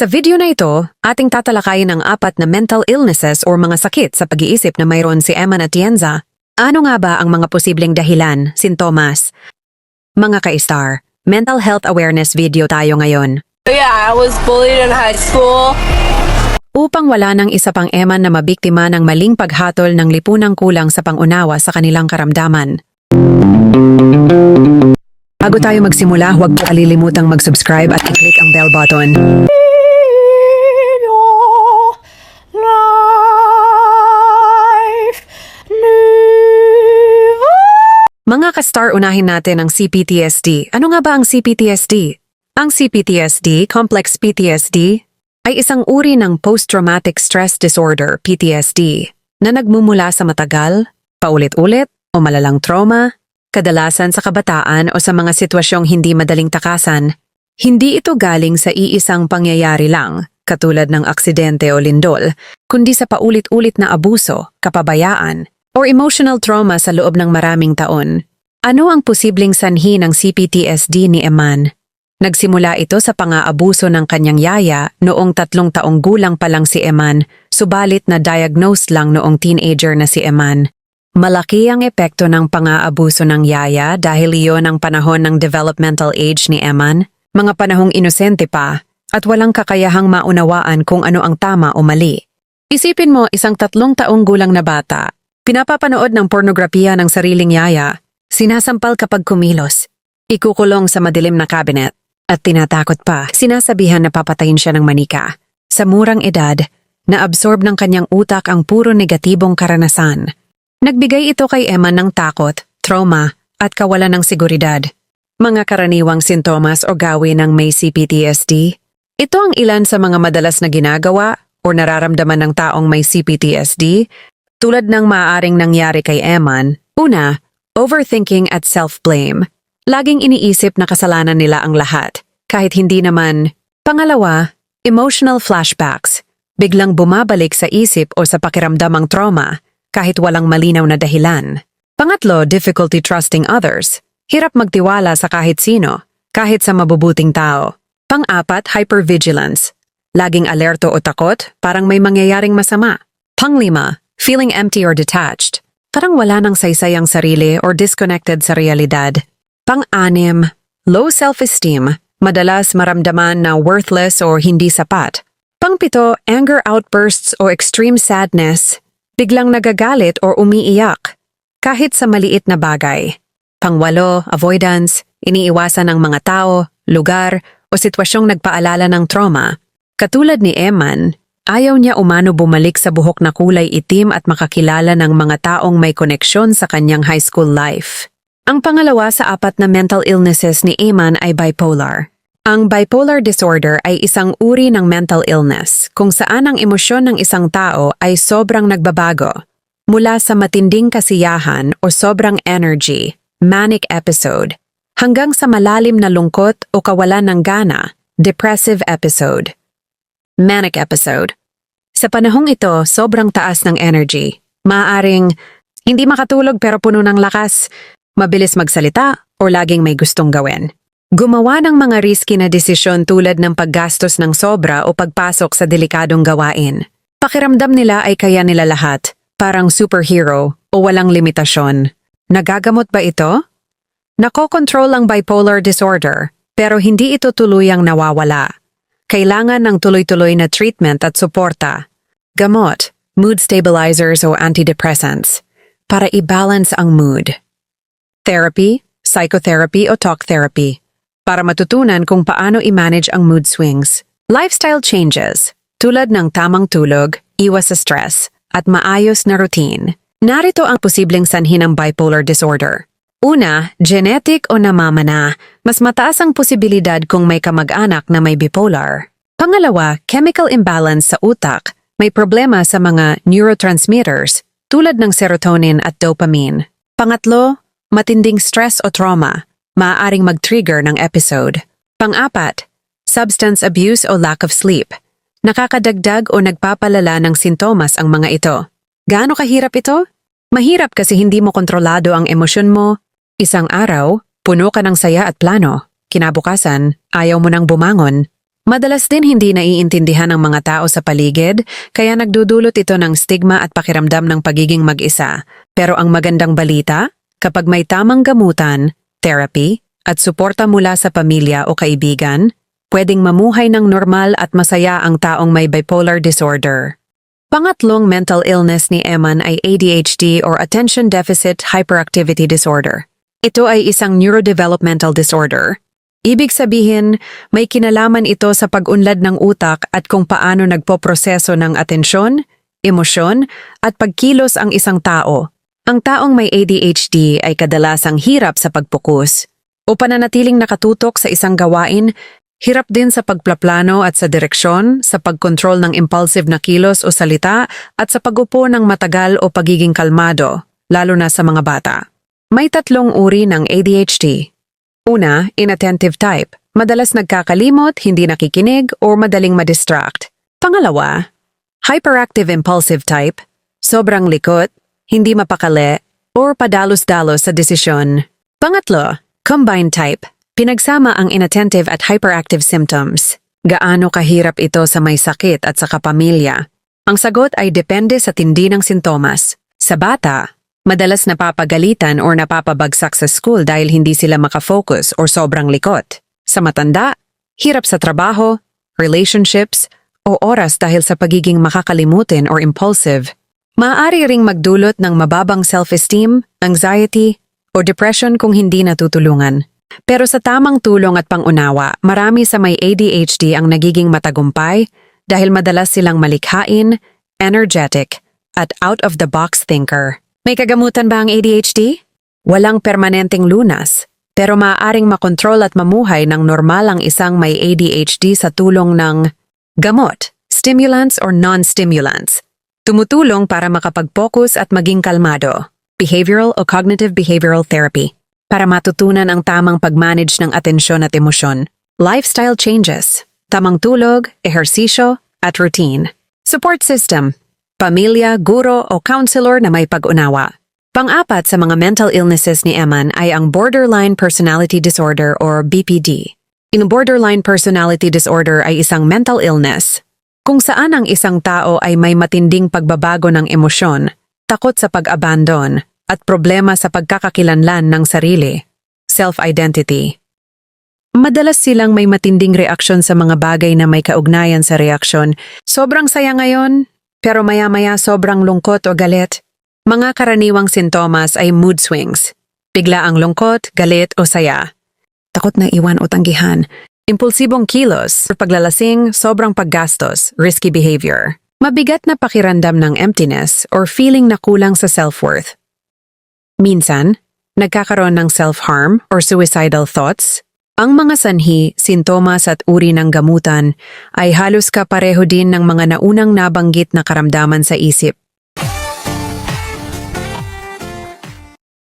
Sa video na ito, ating tatalakayin ang apat na mental illnesses or mga sakit sa pag-iisip na mayroon si Emma Atienza. Ano nga ba ang mga posibleng dahilan, sintomas? Mga ka-star, mental health awareness video tayo ngayon. Yeah, I was bullied in high school. Upang wala ng isa pang Eman na mabiktima ng maling paghatol ng lipunang kulang sa pangunawa sa kanilang karamdaman. Bago tayo magsimula, huwag po kalilimutang mag-subscribe at i-click ang bell button. Mga ka-star, unahin natin ang CPTSD. Ano nga ba ang CPTSD? Ang CPTSD, Complex PTSD, ay isang uri ng Post-Traumatic Stress Disorder, PTSD, na nagmumula sa matagal, paulit-ulit, o malalang trauma, kadalasan sa kabataan o sa mga sitwasyong hindi madaling takasan. Hindi ito galing sa iisang pangyayari lang, katulad ng aksidente o lindol, kundi sa paulit-ulit na abuso, kapabayaan, or emotional trauma sa loob ng maraming taon. Ano ang posibleng sanhi ng CPTSD ni Eman? Nagsimula ito sa pang-aabuso ng kanyang yaya noong tatlong taong gulang pa lang si Eman, subalit na diagnosed lang noong teenager na si Eman. Malaki ang epekto ng pang-aabuso ng yaya dahil iyon ang panahon ng developmental age ni Eman, mga panahong inosente pa, at walang kakayahang maunawaan kung ano ang tama o mali. Isipin mo isang tatlong taong gulang na bata, pinapapanood ng pornografiya ng sariling yaya, sinasampal kapag kumilos, ikukulong sa madilim na cabinet, at tinatakot pa, sinasabihan na papatayin siya ng manika. Sa murang edad, na-absorb ng kanyang utak ang puro negatibong karanasan. Nagbigay ito kay Emma ng takot, trauma, at kawalan ng seguridad. Mga karaniwang sintomas o gawin ng may CPTSD. Ito ang ilan sa mga madalas na ginagawa o nararamdaman ng taong may CPTSD tulad ng maaaring nangyari kay Eman. Una, overthinking at self-blame. Laging iniisip na kasalanan nila ang lahat, kahit hindi naman. Pangalawa, emotional flashbacks. Biglang bumabalik sa isip o sa pakiramdam ang trauma, kahit walang malinaw na dahilan. Pangatlo, difficulty trusting others. Hirap magtiwala sa kahit sino, kahit sa mabubuting tao. Pang-apat, hypervigilance. Laging alerto o takot, parang may mangyayaring masama. Panglima, feeling empty or detached. Parang wala nang saysay ang sarili or disconnected sa realidad. Pang-anim, low self-esteem. Madalas maramdaman na worthless or hindi sapat. Pangpito, anger outbursts o extreme sadness. Biglang nagagalit or umiiyak. Kahit sa maliit na bagay. Pangwalo, avoidance, iniiwasan ng mga tao, lugar, o sitwasyong nagpaalala ng trauma. Katulad ni Eman, ayaw niya umano bumalik sa buhok na kulay itim at makakilala ng mga taong may koneksyon sa kanyang high school life. Ang pangalawa sa apat na mental illnesses ni Eman ay bipolar. Ang bipolar disorder ay isang uri ng mental illness kung saan ang emosyon ng isang tao ay sobrang nagbabago mula sa matinding kasiyahan o sobrang energy, manic episode, hanggang sa malalim na lungkot o kawalan ng gana, depressive episode. Manic episode. Sa panahong ito, sobrang taas ng energy. Maaring hindi makatulog pero puno ng lakas, mabilis magsalita o laging may gustong gawin. Gumawa ng mga risky na desisyon tulad ng paggastos ng sobra o pagpasok sa delikadong gawain. Pakiramdam nila ay kaya nila lahat, parang superhero o walang limitasyon. Nagagamot ba ito? Nakokontrol ang bipolar disorder, pero hindi ito tuluyang nawawala. Kailangan ng tuloy-tuloy na treatment at suporta. Gamot, mood stabilizers o antidepressants, para i-balance ang mood. Therapy, psychotherapy o talk therapy, para matutunan kung paano i-manage ang mood swings. Lifestyle changes, tulad ng tamang tulog, iwas sa stress, at maayos na routine. Narito ang posibleng sanhi ng bipolar disorder. Una, genetic o namamana, mas mataas ang posibilidad kung may kamag-anak na may bipolar. Pangalawa, chemical imbalance sa utak, may problema sa mga neurotransmitters tulad ng serotonin at dopamine. Pangatlo, matinding stress o trauma, maaaring mag-trigger ng episode. Pang-apat, substance abuse o lack of sleep. Nakakadagdag o nagpapalala ng sintomas ang mga ito. Gaano kahirap ito? Mahirap kasi hindi mo kontrolado ang emosyon mo. Isang araw, puno ka ng saya at plano. Kinabukasan, ayaw mo nang bumangon. Madalas din hindi naiintindihan ng mga tao sa paligid, kaya nagdudulot ito ng stigma at pakiramdam ng pagiging mag-isa. Pero ang magandang balita, kapag may tamang gamutan, therapy, at suporta mula sa pamilya o kaibigan, pwedeng mamuhay ng normal at masaya ang taong may bipolar disorder. Pangatlong mental illness ni Eman ay ADHD or Attention Deficit Hyperactivity Disorder. Ito ay isang neurodevelopmental disorder. Ibig sabihin, may kinalaman ito sa pag-unlad ng utak at kung paano nagpoproseso ng atensyon, emosyon, at pagkilos ang isang tao. Ang taong may ADHD ay kadalasang hirap sa pagpukus. O pananatiling nakatutok sa isang gawain, hirap din sa pagplaplano at sa direksyon, sa pagkontrol ng impulsive na kilos o salita, at sa pagupo ng matagal o pagiging kalmado, lalo na sa mga bata. May tatlong uri ng ADHD. Una, inattentive type. Madalas nagkakalimot, hindi nakikinig, o madaling madistract. Pangalawa, hyperactive impulsive type. Sobrang likot, hindi mapakali, or padalos-dalos sa desisyon. Pangatlo, combined type. Pinagsama ang inattentive at hyperactive symptoms. Gaano kahirap ito sa may sakit at sa kapamilya? Ang sagot ay depende sa tindi ng sintomas. Sa bata, madalas napapagalitan or napapabagsak sa school dahil hindi sila makafocus or sobrang likot. Sa matanda, hirap sa trabaho, relationships, o oras dahil sa pagiging makakalimutin or impulsive. Maaari ring magdulot ng mababang self-esteem, anxiety, o depression kung hindi natutulungan. Pero sa tamang tulong at pangunawa, marami sa may ADHD ang nagiging matagumpay dahil madalas silang malikhain, energetic, at out-of-the-box thinker. May kagamutan ba ang ADHD? Walang permanenteng lunas, pero maaaring makontrol at mamuhay ng normal ang isang may ADHD sa tulong ng gamot, stimulants or non-stimulants. Tumutulong para makapag-focus at maging kalmado. Behavioral o cognitive behavioral therapy para matutunan ang tamang pag-manage ng atensyon at emosyon. Lifestyle changes, tamang tulog, ehersisyo, at routine. Support system, pamilya, guro o counselor na may pag-unawa. Pang-apat sa mga mental illnesses ni Eman ay ang Borderline Personality Disorder or BPD. In borderline personality disorder ay isang mental illness kung saan ang isang tao ay may matinding pagbabago ng emosyon, takot sa pag-abandon, at problema sa pagkakakilanlan ng sarili, self-identity. Madalas silang may matinding reaksyon sa mga bagay na may kaugnayan sa reaksyon. Sobrang saya ngayon, pero maya-maya sobrang lungkot o galit. Mga karaniwang sintomas ay mood swings. Bigla ang lungkot, galit o saya. Takot na iwan o tanggihan. Impulsibong kilos, paglalasing, sobrang paggastos, risky behavior. Mabigat na pakiramdam ng emptiness or feeling na kulang sa self-worth. Minsan, nagkakaroon ng self-harm or suicidal thoughts. Ang mga sanhi, sintomas at uri ng gamutan ay halos kapareho din ng mga naunang nabanggit na karamdaman sa isip.